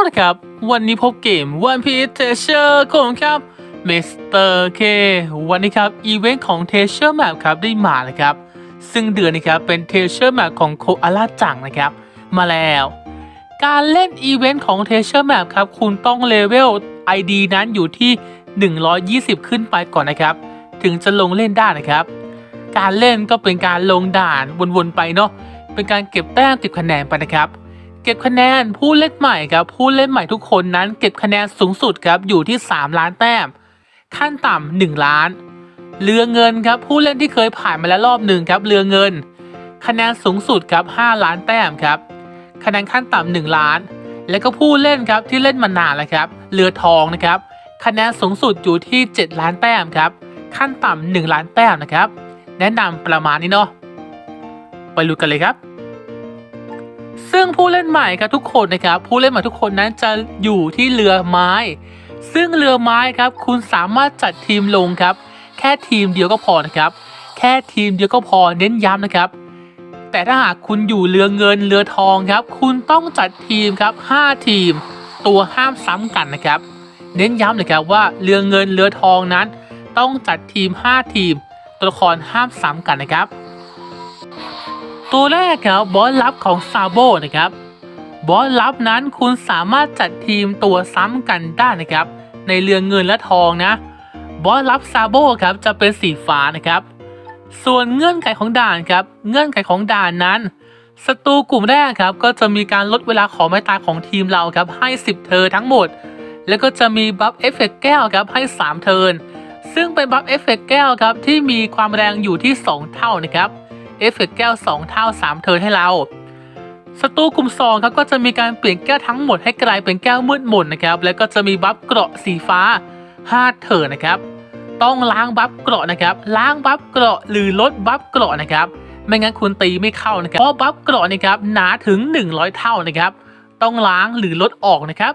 เอาละครับ วันนี้พบเกม One Piece Treasure ของครับ Mr. K วันนี้ครับ อีเวนต์ของ Treasure Map ครับได้มาเลยครับ ซึ่งเดือนนี้ครับเป็น Treasure Map ของโคอาล่าจังนะครับ มาแล้ว การเล่นอีเวนต์ของ Treasure Map ครับ คุณต้องเลเวล ID นั้นอยู่ที่ 120 ขึ้นไปก่อนนะครับ ถึงจะลงเล่นได้นะครับ การเล่นก็เป็นการลงด่านวนๆไปเนาะเป็นการเก็บแต้มเก็บคะแนนไปนะครับ เก็บคะแนนผู้เล่นใหม่ครับผู้เล่นใหม่ทุกคนนั้น เก็บคะแนนสูงสุดครับอยู่ที่ 3 ล้านแต้ม ขั้นต่ำ1ล้าน เรือเงินครับผู้เล่นที่เคยผ่านมาแล้วรอบหนึ่งครับเรือเงิน คะแนนสูงสุดครับ 5 ล้านแต้มครับ คะแนนขั้นต่ำ1ล้าน แล้วก็ผู้เล่นครับที่เล่นมานานแล้วครับเรือทองนะครับ คะแนนสูงสุดอยู่ที่ 7 ล้านแต้มครับ ขั้นต่ำ1ล้านแต้มนะครับ แนะนำประมาณนี้เนาะไปดูกันเลยครับ ซึ่งผู้เล่นใหม่ครับทุกคนนะครับ ผู้เล่นใหม่ทุกคนนั้นจะอยู่ที่เรือไม้ ซึ่งเรือไม้ครับคุณสามารถจัดทีมลงครับ แค่ทีมเดียวก็พอนะครับ แค่ทีมเดียวก็พอเน้นย้ำนะครับ แต่ถ้าหากคุณอยู่เรือเงินเรือทองครับ คุณต้องจัดทีมครับ 5 ทีม ตัวห้ามซ้ำกันนะครับ เน้นย้ำเลยครับว่าเรือเงินเรือทองนั้น ต้องจัดทีม 5 ทีม ตัวละครห้ามซ้ำกันนะครับ ตัวแรกครับบอสลับของซาโบนะครับ บอสลับนั้นคุณสามารถจัดทีมตัวซ้ำกันได้นะครับ ในเรือเงินและทองนะ บอสลับซาโบครับจะเป็นสีฟ้านะครับ ส่วนเงื่อนไขของด่านครับ เงื่อนไขของด่านนั้นศัตรูกลุ่มแรกครับก็จะมีการลดเวลาของไม้ตายของทีมเราครับให้ 10 เทิร์นทั้งหมด แล้วก็จะมีบัฟเอฟเฟกต์แก้วครับให้ 3 เทิร์นซึ่งเป็นบัฟเอฟเฟกต์แก้วครับที่มีความแรงอยู่ที่ 2 เท่านะครับ เอฟเฟกแก้ว 2 เท่า 3 เทิร์นให้เราศัตรูกลุ่ม2ครับก็จะมีการเปลี่ยนแก้วทั้งหมดให้กลายเป็นแก้วมืดมนนะครับ แล้วก็จะมีบัฟเกราะสีฟ้า 5 เทิร์นนะครับ ต้องล้างบัฟเกราะนะครับ ล้างบัฟเกราะหรือลดบัฟเกราะนะครับ ไม่งั้นคุณตีไม่เข้านะครับ เพราะบัฟเกราะนะครับหนาถึง 100 เท่านะครับ ต้องล้างหรือลดออกนะครับ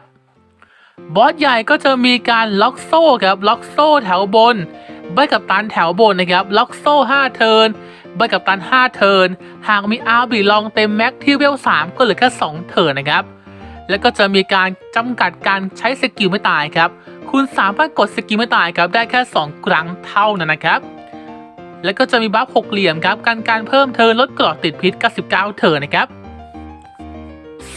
บอสใหญ่ก็จะมีการล็อกโซ่ครับ ล็อกโซ่แถวบนใบกับตันแถวบนนะครับ ล็อกโซ่ 5 เทิร์น ใบกับตัน 5 เทิร์น หากมีอาร์บีลองเต็มแม็กที่เวล 3 ก็เหลือแค่2เทิร์นนะครับ แล้วก็จะมีการจำกัดการใช้สกิลไม่ตายครับ คุณสามารถกดสกิลไม่ตายครับได้แค่ 2 ครั้งเท่านั้นนะครับ แล้วก็จะมีบัฟหกเหลี่ยมครับการการเพิ่มเทิร์นลดกรอดติดพิษ99เทิร์นนะครับ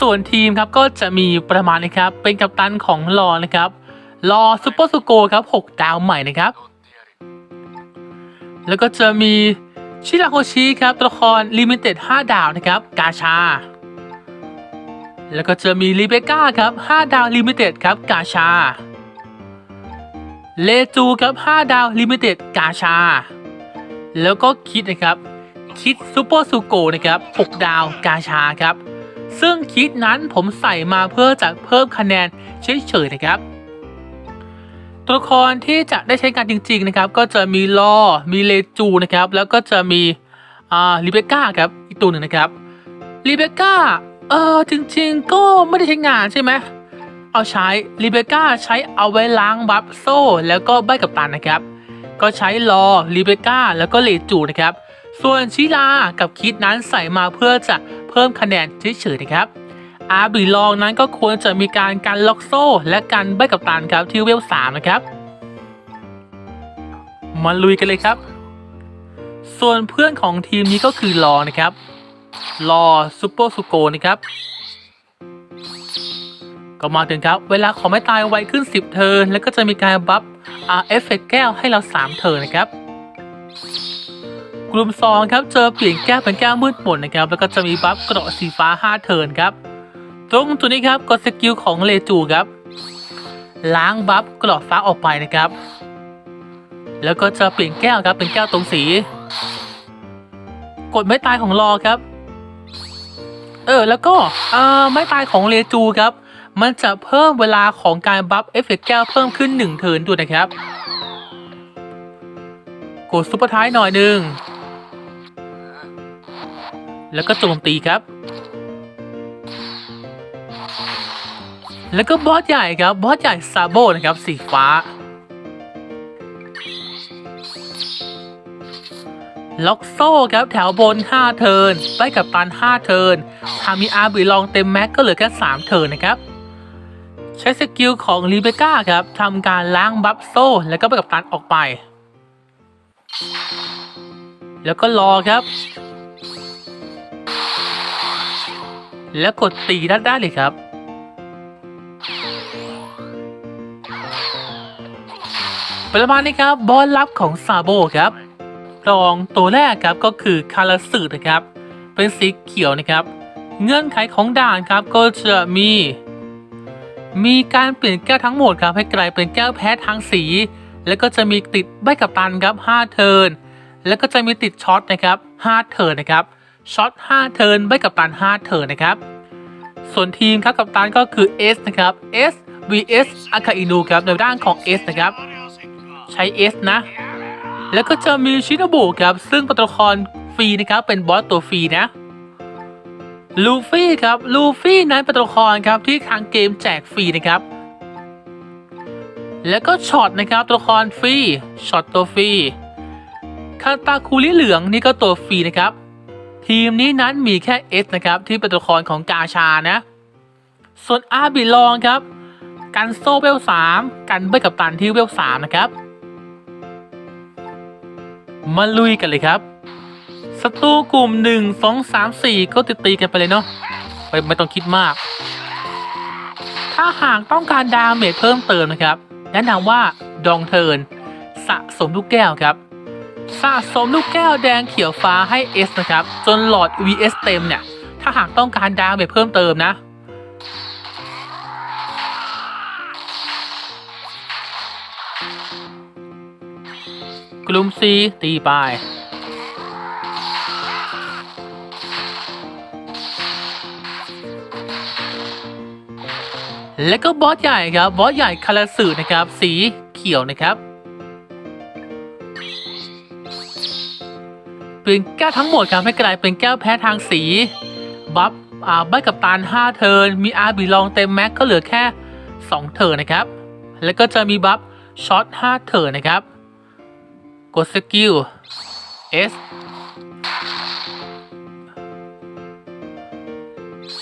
ส่วนทีมครับก็จะมีประมาณนะครับเป็นกัปตันของลอนะครับ ลอซูเปอร์สโกครับ 6 ดาวใหม่นะครับ แล้วก็จะมี ชิราโฮชิครับตัวละครลิมิเต็ด5ดาวนะครับกาชา แล้วก็จะมีลิเบก้าครับ5ดาวลิมิเต็ดครับกาชา เลจูครับ5ดาวลิมิเต็ดกาชา แล้วก็คิดนะครับคิดซูเปอร์ซูโกนะครับ6ดาวกาชาครับ ซึ่งคิดนั้นผมใส่มาเพื่อจะเพิ่มคะแนนเฉยๆนะครับ ตัวละครที่จะได้ใช้งานจริง ๆ นะครับ ก็จะมีลอ มีเลจูนะครับ แล้วก็จะมีอ่าลิเบก้าครับอีกตัวหนึ่งนะครับลิเบก้าเออจริง ๆ ก็ไม่ได้ใช้งานใช่ไหมเอาใช้ลิเบก้าใช้เอาไว้ล้างบัฟโซ่ แล้วก็ใบกับตันนะครับ ก็ใช้ลอลิเบก้าแล้วก็เลจูนะครับ ส่วนชิลากับคิดนั้นใส่มาเพื่อจะเพิ่มคะแนนเฉยๆนะครับ อาร์บีลองนั้นก็ควรจะมีการการล็อกโซ่ และการใบกับตันครับที่เวลสามนะครับ มาลุยกันเลยครับ ส่วนเพื่อนของทีมนี้ก็คือลอนะครับ ลอซูเปอร์สุโกนะครับ ก็มาถึงครับ เวลาของไม่ตายไวขึ้น 10 เทิร์นแล้วก็จะมีการบัฟอาเอฟเฟกแก้วให้เรา 3 เทิร์นนะครับ กลุ่ม 2 ครับเจอเปลี่ยนแก้วเป็นแก้วมืดมนนะครับ แล้วก็จะมีบัฟเกราะสีฟ้า 5 เทิร์นครับ ตรงจุดนี้ครับกดสกิลของเลจูครับ ล้างบัฟกราะฟ้าออกไปนะครับ แล้วก็จะเปลี่ยนแก้วครับเป็นแก้วตรงสี กดไม้ตายของรอครับ เออแล้วก็อ่อไม้ตายของเลจูครับ มันจะเพิ่มเวลาของการบัฟเอฟเฟกต์แก้วเพิ่มขึ้น1เทิร์นด้วยนะครับ กดซุปเปอร์ท้ายหน่อยหนึ่งแล้วก็โจมตีครับ แล้วก็บอสใหญ่ครับบอสใหญ่ซาโบนะครับสีฟ้า ล็อกโซ่ครับแถวบน 5 เทินไปกับตัน 5 เทินถ้ามีอาร์บีลองเต็มแม็กก็เหลือแค่3เทินนะครับ ใช้สกิลของรีเบก้าครับทำการล้างบัฟโซ่ แล้วก็ไปกับตันออกไป แล้วก็รอครับแล้วกดตีด้านได้เลยครับ ประมาณนี้ครับบอลลับของซาโบครับรองตัวแรกครับก็คือคาราสึนะครับ เป็นสีเขียวนะครับ เงื่อนไขของด่านครับก็จะมี มีการเปลี่ยนแก้วทั้งหมดครับให้กลายเป็นแก้วแพ้ทางสี แล้วก็จะมีติดใบกับตันครับ5เทิร์นแล้วก็จะมีติดช็อตนะครับ5เทิร์นนะครับช็อต5เทิร์นใบกับตัน5เทิร์นนะครับ ส่วนทีมครับกับตันก็คือ S นะครับ S vs อาคาอินูครับในด้านของ S นะครับ ช้ S นะ แล้วก็จะมีชินบุครับ ซึ่งตัวละครฟรีนะครับ เป็นบอสตัวฟรีนะ ลูฟี่ครับ ลูฟี่นั้นเป็นตัวละครครับที่ทางเกมแจกฟรีนะครับ แล้วก็ช็อตนะครับตัวละครฟรี ช็อตตัวฟรี คาตาคูริเหลืองนี่ก็ตัวฟรีนะครับ ทีมนี้นั้นมีแค่ S นะครับที่เป็นตัวละครของกาชานะ ส่วนอาบิลองครับกันโซเวลสามกันใบกับตันที่เวลสามนะครับ มาลุยกันเลยครับศัตรูกลุ่มหนึ่งสองสามสี่ก็ตีตีกันไปเลยเนาะไปไม่ต้องคิดมาก ถ้าหากต้องการดาเมจเพิ่มเติมนะครับ แนะนำว่าดองเทิร์นสะสมลูกแก้วครับ สะสมลูกแก้วแดงเขียวฟ้าให้ S นะครับ จนหลอด VS เต็มเนี่ย ถ้าหากต้องการดาเมจเพิ่มเติมนะ กลุ่ม C ตีไปและก็บอสใหญ่ครับ บอสใหญ่คาราสึนะครับ สีเขียวนะครับเปลี่ยนแก้วทั้งหมดครับให้กลายเป็นแก้วแพ้ทางสี บัฟอ่าใบกับตาล5เทิร์นมีอาร์บีลองเต็มแม็กก็เหลือแค่ 2 เทิร์นนะครับ แล้วก็จะมีบัฟช็อต5เทิร์นนะครับ กดสกิล S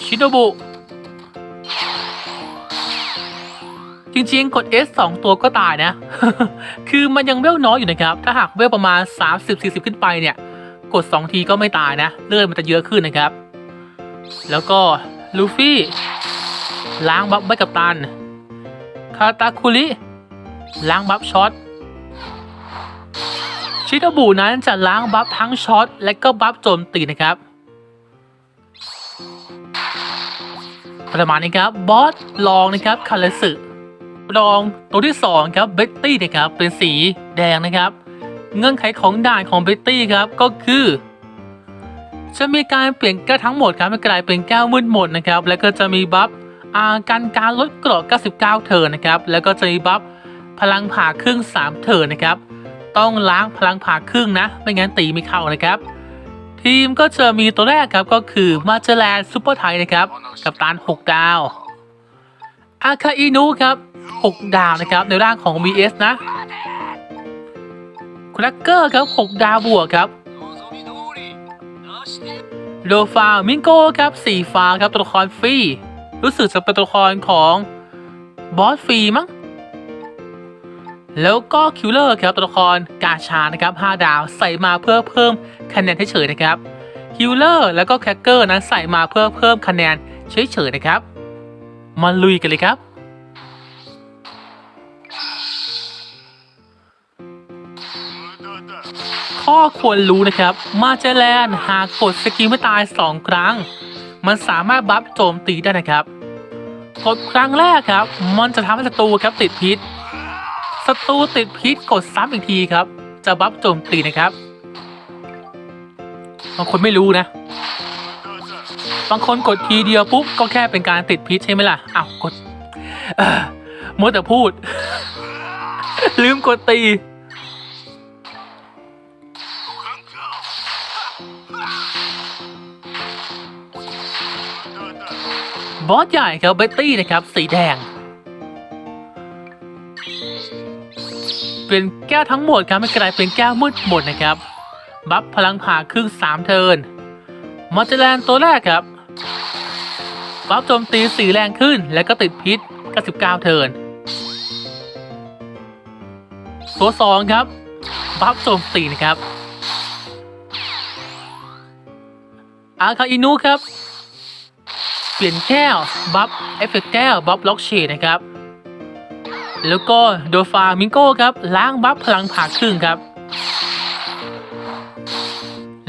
ชิโนบุ จริงๆ กด S 2 ตัวก็ตายนะ คือมันยังเวลน้อยอยู่นะครับ ถ้าหากเวลประมาณ 30-40 ขึ้นไปเนี่ย กด 2 ทีก็ไม่ตายนะ เลือดมันจะเยอะขึ้นนะครับ แล้วก็ลูฟี่ ล้างบัฟใบกับตัน คาตาคุริ ล้างบัฟช็อต ชิโนบุนั้นจะล้างบัฟทั้งช็อตและก็บัฟโจมตีนะครับ ประมาณนี้ครับบอสลองนะครับคาเลสึลองตัวที่2ครับเบตตี้นะครับเป็นสีแดงนะครับ เงื่อนไขของด่านของเบตตี้ครับก็คือ จะมีการเปลี่ยนแก้วทั้งหมดครับให้กลายเป็นแก้วมืดหมดนะครับ แล้วก็จะมีบัฟอาการการลดเกรด99 เทิร์นนะครับ แล้วก็จะมีบัฟพลังผ่าครึ่ง 3 เทิร์นนะครับ ต้องล้างพลังผ่าครึ่งนะ ไม่งั้นตีไม่เข้านะครับ ทีมก็จะมีตัวแรกครับก็คือมาเจแลนซูเปอร์ไทยนะครับ กับตาน6 ดาวอาคาอินุครับ 6 ดาวนะครับ ในร่างของ VS นะครักเกอร์ครับ 6 ดาวบวกครับโลฟามิงโก้ครับสีฟ้าครับตัวละครฟรีรู้สึกจะเป็นตัวละครของบอสฟรีมั้ง แล้วก็คิวเลอร์ครับตัวละครกาชานะครับ5ดาวใส่มาเพื่อเพิ่มคะแนนเฉยๆนะครับคิวเลอร์แล้วก็แคคเกอร์นั้นใส่มาเพื่อเพิ่มคะแนนเฉยๆนะครับ มาลุยกันเลยครับข้อควรรู้นะครับ มาเจแลนหากกดสกิลไม่ตาย 2 ครั้ง มันสามารถบัฟโจมตีได้นะครับ กดครั้งแรกครับ มันจะทำให้ศัตรูครับติดพิษ ศัตรูติดพิษกดซ้ำอีกทีครับ จะบัฟโจมตีนะครับ บางคนไม่รู้นะ บางคนกดทีเดียวปุ๊บ ก็แค่เป็นการติดพิษใช่ไหมล่ะอ้าวกดเอ่อมัวแต่พูด ลืมกดตี บอสใหญ่ครับเบตตี้นะครับ สีแดง เป็นแก้วทั้งหมดครับไม่กลายเป็นแก้วมืดหมดนะครับ บัฟพลังผ่าครึ่ง3เทิร์นมอเจแลนตัวแรกครับ บัฟโจมตีสีแรงขึ้นแล้วก็ติดพิษ 99 เทิร์นตัวสองครับ บัฟโจมตีนะครับอาคาอินุครับ เปลี่ยนแก้ว บัฟเอฟเฟกต์แก้ว บัฟล็อกเชดนะครับ แล้วก็โดฟามิงโก้ครับล้างบัฟพลังผ่าครึ่งครับ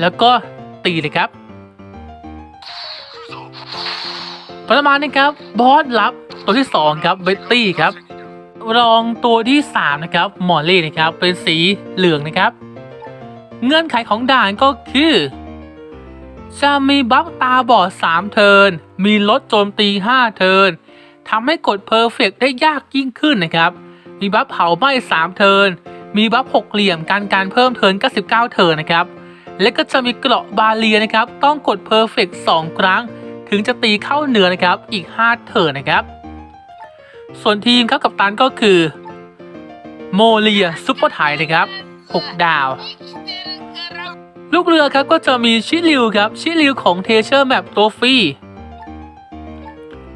แล้วก็ตีเลยครับ ประมาณนี้ครับบอสลับตัวที่ 2 ครับเบตตี้ครับ รองตัวที่ 3 นะครับมอเล่นะครับ เป็นสีเหลืองนะครับ เงื่อนไขของด่านก็คือ จะมีบัฟตาบอด 3 เทินมีลดโจมตี 5 เทิน ทำให้กดเพอร์เฟกได้ยากยิ่งขึ้นนะครับ มีบัฟเผาไหม้3เทิร์นมีบัฟหกเหลี่ยมการการเพิ่มเทิร์น99เทิร์นนะครับ และก็จะมีเกราะบาเลียนะครับ ต้องกดเพอร์เฟก2ครั้ง ถึงจะตีเข้าเนื้อนะครับอีก 5 เทิร์นนะครับ ส่วนทีมครับกับตันก็คือโมเลียซุปเปอร์ไทยนะครับ 6 ดาว ลูกเรือครับก็จะมีชิลิวครับ ชิลิวของเทเชอร์แมปตัวฟรี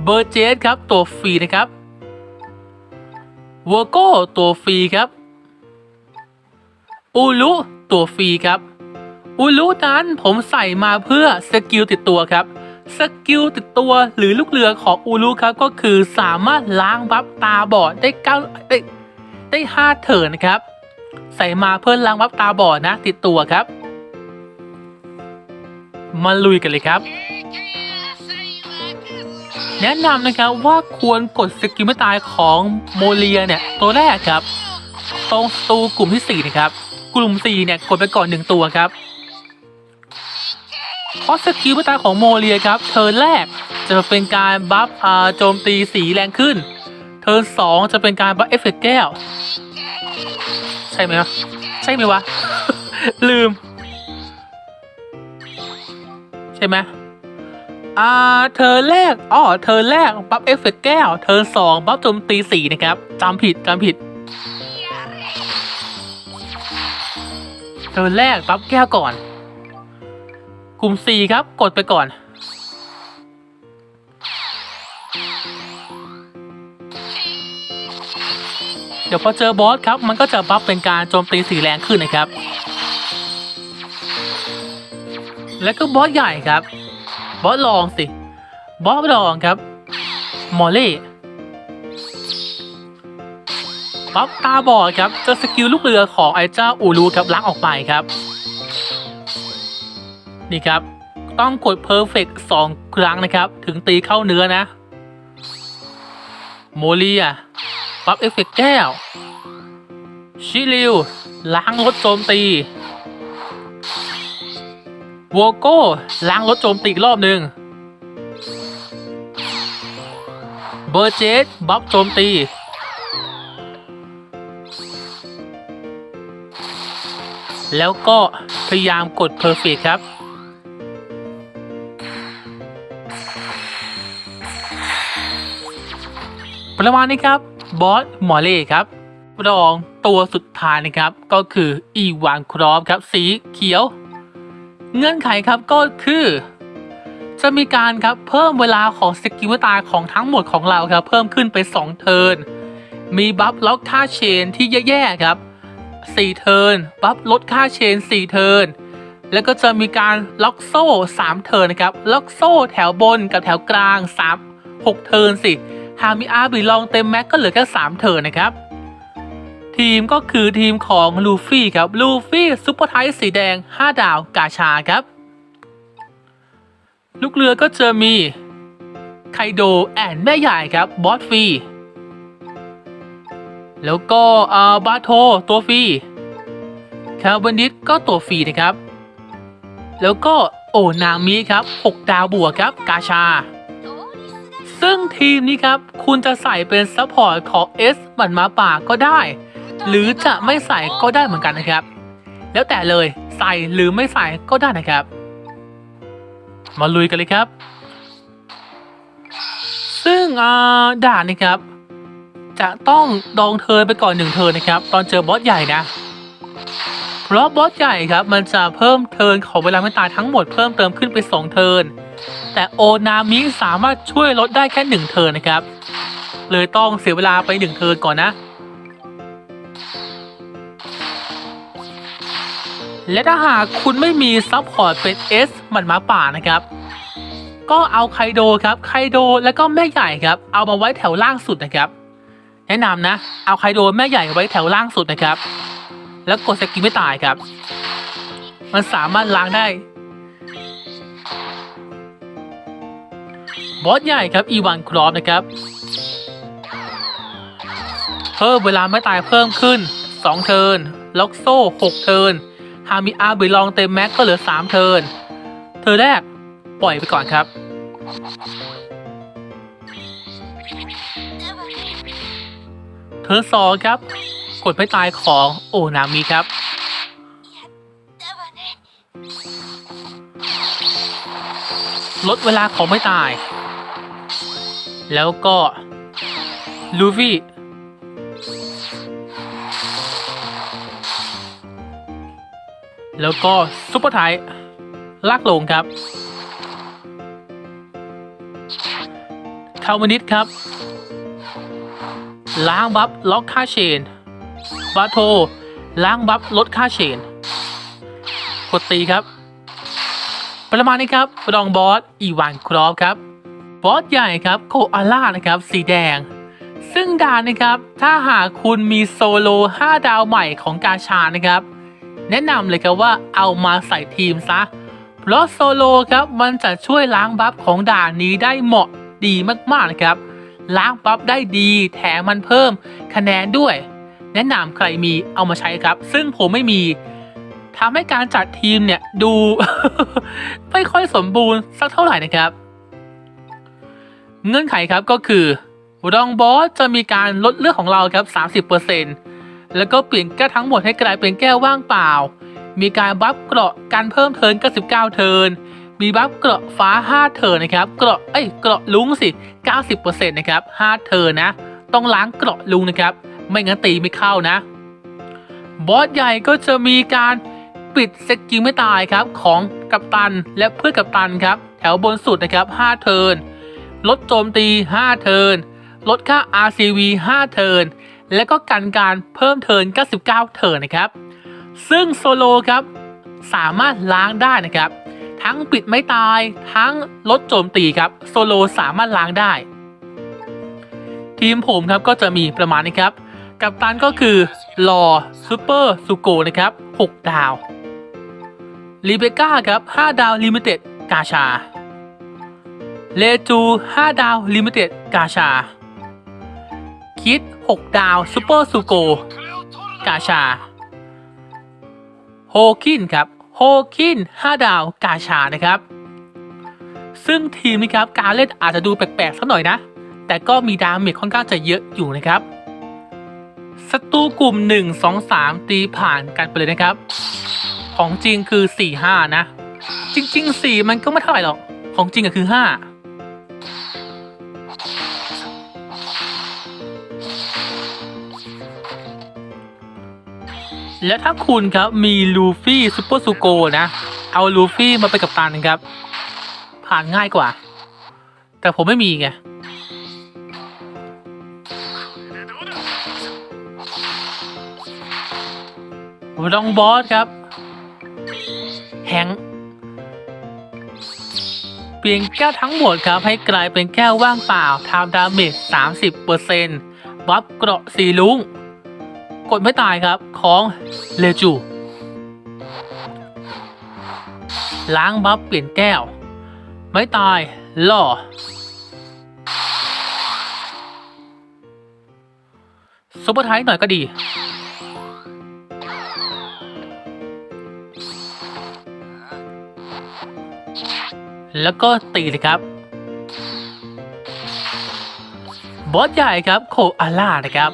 เบอร์เจสครับตัวฟรีนะครับวอโก้ตัวฟรีครับอูลุตัวฟรีครับอูลุนั้นผมใส่มาเพื่อสกิลติดตัวครับสกิลติดตัวหรือลูกเรือของอูรุครับก็คือสามารถล้างบัฟตาบอดได้เก้าได้ได้ห้าเถินนะครับ ใส่มาเพื่อล้างบัฟตาบอดนะติดตัวครับ มาลุยกันเลยครับ แนะนำนะครับว่าควรกดสกิลไม่ตายของโมเลียเนี่ยตัวแรกครับ ตรงตูกลุ่มที่4นะครับ กลุ่ม4เนี่ยกดไปก่อน 1 ตัวครับเพราะสกิลไม่ตายของโมเลียครับเทิร์นแรกจะเป็นการบัฟโจมตีสีแรงขึ้น เทิร์นสองจะเป็นการบัฟเอฟเฟกต์แก้ว ใช่ไหมวะใช่ไหมวะ ลืม ใช่ไหม อ่าเธอแรกอ๋อเธอแรกบัฟเอฟเฟกต์แก้ว เธอสองบัฟโจมตีสี่นะครับจำผิดจำผิด เธอแรกบัฟแก้วก่อน กลุ่ม4ครับกดไปก่อน เดี๋ยวพอเจอบอสครับ มันก็จะบัฟเป็นการโจมตีสีแรงขึ้นนะครับ แล้วก็บอสใหญ่ครับ บอสรองสิ บอสรองครับ มอลเล่บัฟตาบอดครับจะสกิลลูกเรือของไอ้เจ้าอูรูครับล้างออกไปครับ นี่ครับ ต้องกด Perfect 2ครั้งนะครับ ถึงตีเข้าเนื้อนะ โมเลียปั๊บเอฟเฟกต์แก้ว ชิลิว ล้างลดโจมตี วอโก้ล้างลดโจมตีอีกรอบหนึ่งเบอร์เจสบัฟโจมตีแล้วก็พยายามกด Perfect ครับ ประมาณนี้ครับ บอสหมอเล่ครับ รองตัวสุดท้ายนะครับ ก็คืออีวานครอฟครับ สีเขียว เงื่อนไขครับก็คือ จะมีการครับเพิ่มเวลาของสกิลตายของทั้งหมดของเราครับ เพิ่มขึ้นไป 2 เทิร์นมีบัฟล็อกค่าเชนที่แย่ๆครับ 4 เทิร์นบัฟลดค่าเชน 4 เทิร์นแล้วก็จะมีการล็อกโซ่ 3 เทิร์นนะครับล็อกโซ่แถวบนกับแถวกลาง 3 6 เทิร์นสิหากมีอาร์บีลองเต็มแม็กก็เหลือแค่3เทิร์นนะครับ ทีมก็คือทีมของลูฟี่ครับ ลูฟี่ซุปเปอร์ไทส์สีแดง 5 ดาวกาชาครับ ลูกเรือก็จะมีไคโดแอนแม่ใหญ่ครับ บอสฟรี แล้วก็เอ่อบาโทตัวฟรีคาร์บอนดิสก็ตัวฟรีนะครับ แล้วก็โอนามิครับ 6 ดาวบวกครับกาชา ซึ่งทีมนี้ครับ คุณจะใส่เป็นซัพพอร์ตของ S หมันมาป่าก็ได้ หรือจะไม่ใส่ก็ได้เหมือนกันนะครับ แล้วแต่เลยใส่หรือไม่ใส่ก็ได้นะครับ มาลุยกันเลยครับ ซึ่งอ่าด่านนี้ครับ จะต้องดองเทิร์ไปก่อนหนึ่งเทิร์นะครับ ตอนเจอบอสใหญ่นะเพราะบอสใหญ่ครับ มันจะเพิ่มเทิร์นของเวลาไม่ตายทั้งหมดเพิ่มเติมขึ้นไป2เทิร์นแต่โอนามิสามารถช่วยลดได้แค่1เทิร์นนะครับ เลยต้องเสียเวลาไปหนึ่งเทิร์นก่อนนะ และถ้าหากคุณไม่มีซับพอร์ตเป็น S หมันหมาป่านะครับ ก็เอาไคโดครับไคโดแล้วก็แม่ใหญ่ครับ เอามาไว้แถวล่างสุดนะครับ แนะนำนะ เอาไคโดแม่ใหญ่ไว้แถวล่างสุดนะครับ แล้วกดสกิลไม่ตายครับ มันสามารถล้างได้ บอสใหญ่ครับอีวานครอฟนะครับ พิ่มเวลาไม่ตายเพิ่มขึ้น 2 เทิร์นล็อกโซ่ 6 เทิร์นหากมีอาร์บิลองเต็มแม็กก็เหลือ 3 เทิร์นเธอแรก ปล่อยไปก่อนครับเธอสองครับ กดไม่ตายของโอนามิครับ ลดเวลาของไม่ตาย แล้วก็ลูฟี่ แล้วก็ซุปเปอร์ไทยลากลงครับคาร์มนิดครับ ล้างบัฟล็อกค่าเชน บาโท ล้างบัฟลดค่าเชนกดตีครับ ประมาณนี้ครับรองบอสอีวานครอฟครับ บอสใหญ่ครับโคอาล่านะครับ สีแดง ซึ่งด่านนะครับ ถ้าหากคุณมีโซโล 5 ดาวใหม่ของกาชานะครับ แนะนำเลยครับว่าเอามาใส่ทีมซะ เพราะโซโลครับมันจะช่วยล้างบัฟของด่านนี้ได้เหมาะดีมากๆนะครับ ล้างบัฟได้ดีแถมมันเพิ่มคะแนนด้วย แนะนำใครมีเอามาใช้ครับ ซึ่งผมไม่มีทำให้การจัดทีมเนี่ยดู ไม่ค่อยสมบูรณ์สักเท่าไหร่นะครับ เงื่อนไขครับก็คือรองบอสจะมีการลดเลือดของเราครับ 30% แล้วก็เปลี่ยนแก้วทั้งหมดให้กลายเป็นแก้วว่างเปล่า มีการบัฟเกราะการเพิ่มเทิร์น99 เทิร์น มีบัฟเกราะฟ้า 5 เทิร์นนะครับ เกราะเอ้ยเกราะลุงสิ 90%นะครับ 5 เทิร์นนะ ต้องล้างเกราะลุงนะครับ ไม่งั้นตีไม่เข้านะ บอสใหญ่ก็จะมีการปิดสกิลไม่ตายครับของกัปตันและเพื่อนกัปตันครับ แถวบนสุดนะครับ 5 เทิร์น ลดโจมตี 5 เทิร์น ลดค่า RCV 5 เทิร์น และก็กันการเพิ่มเทิร์น99 เทิร์นนะครับ ซึ่งโซโลครับสามารถล้างได้นะครับ ทั้งปิดไม่ตายทั้งลดโจมตีครับโซโลสามารถล้างได้ ทีมผมครับก็จะมีประมาณนี้ครับกับตันก็คือลอซูเปอร์ซูโกนะครับ 6 ดาวลีเบก้าครับ 5 ดาวลิมิเต็ดกาชา เลจู 5 ดาวลิมิเต็ดกาชา คิด 6 ดาวซูเปอร์ซูโกกาชา โฮคินครับ โฮคิน 5 ดาวกาชานะครับ ซึ่งทีมนี้ครับ การเล่นอาจจะดูแปลกๆสักหน่อยนะ แต่ก็มีดาเมจค่อนข้างจะเยอะอยู่นะครับศัตรูกลุ่ม 1 2 3 ตีผ่านกันไปเลยนะครับ ของจริงคือ 4 5 นะ จริง ๆ 4 มันก็ไม่เท่าไหร่หรอก ของจริงก็คือ 5 แล้วถ้าคุณครับมีลูฟี่ซูเปอร์ซูโกนะ เอาลูฟี่มาไปกับตันครับ ผ่านง่ายกว่า แต่ผมไม่มีไงรองบอสครับ แฮงเปลี่ยนแก้วทั้งหมดครับ ให้กลายเป็นแก้วว่างเปล่าทำดาเมจ30%บัฟเกราะสีลุง กดไม่ตายครับของเลจู ล้างบัฟเปลี่ยนแก้ว ไม่ตายล่อ ซุปเปอร์ไทยหน่อยก็ดี แล้วก็ตีเลยครับ บอสใหญ่ครับ โคอาล่านะครับ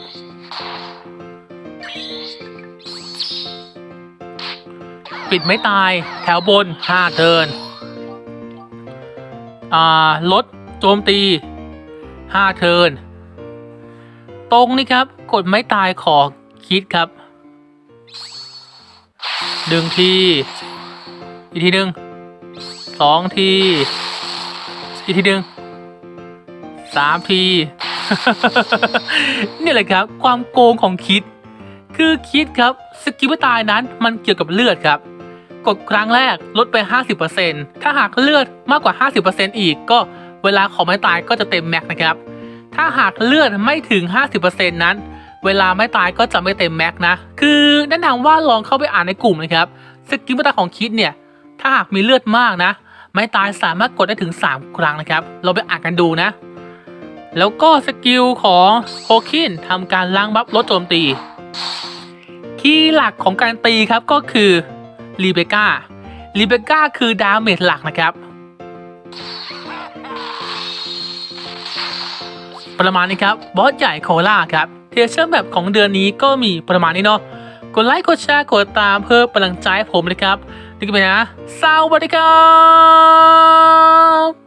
ปิดไม่ตายแถวบน5เทิร์นอ่าลดโจมตี 5 เทิร์นตรงนี้ครับ กดไม่ตายขอคิดครับหนึ่งที อีกทีหนึ่งสองที อีกทีหนึ่งสามที นี่แหละครับ ความโกงของคิด คือคิดครับ สกิลไม่ตายนั้นมันเกี่ยวกับเลือดครับ กดครั้งแรกลดไป 50%ถ้าหากเลือดมากกว่า 50%อีกก็เวลาของไม่ตายก็จะเต็มแม็กซ์นะครับ ถ้าหากเลือดไม่ถึง 50%นั้น เวลาไม่ตายก็จะไม่เต็มแม็กซ์นะ คือแนะนำว่าลองเข้าไปอ่านในกลุ่มนะครับสกิลไม่ตาของคิดเนี่ย ถ้าหากมีเลือดมากนะ ไม่ตายสามารถกดได้ถึง 3 ครั้งนะครับ เราไปอ่านกันดูนะ แล้วก็สกิลของโฮคินทำการล้างบัฟลดโจมตี คีย์หลักของการตีครับก็คือ รีเบก้ารีเบก้าคือดาเมจหลักนะครับ ประมาณนี้ครับ บอสใหญ่โคล่าครับเทเชอร์แบบของเดือนนี้ก็มีประมาณนี้เนาะกดไลค์กดแชร์กดตามเพื่อกำลังใจผมเลยครับนี่ก็เป็นนะสวัสดีครับ